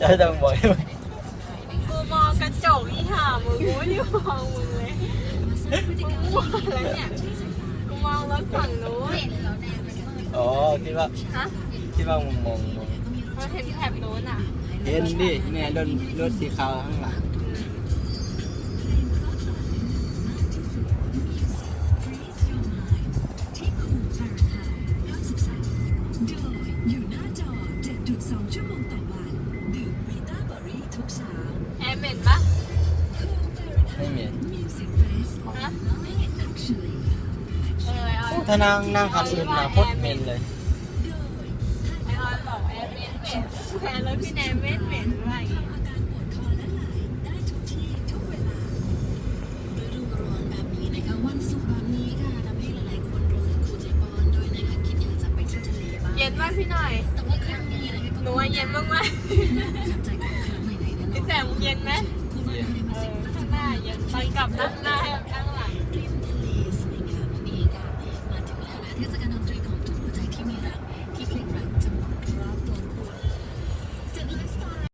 จะต้องบอกให้มันกูมองกระจกอีห่ามึงกูไม่ได้มองมึงเลยกูมองอะไรเนี่ยกูมองรถฝั่งนู้นอ๋อคิดว่าฮะคิดว่ามองมองมองเห็นแถบนู้นอะเห็นดิแม่ยรถรถสีขาวข้างหลังอยู่หน้าจอ7.2ชั่วโมงต่อ เหม็นปะไม่เหม็น Music Fest ฮะ Actually เออไอออนถ้านั่งนั่งคันอื่นมาโคตรเหม็นเลยไอออนบอกแอร์เหม็นเหม็นแทนรถพี่แนนเหม็นเหม็นอะไรอย่างเงี้ยอาการปวดคอและไหล่ได้ทุกที่ทุกเวลาฤดูร้อนแบบนี้นะคะวันศุกร์แบบนี้ค่ะทำให้หลายๆคนรวมถึงครูใจปอนด้วยนะคะคิดอยากจะไปเที่ยวทะเลบ้างเย็นมากพี่หน่อยแต่ว่าครั้งนี้นะคะหนูว่าเย็นมากมาก เย็นไหมเย็นเออข้างหน้าเย็นตอนกลับนั่งหน้า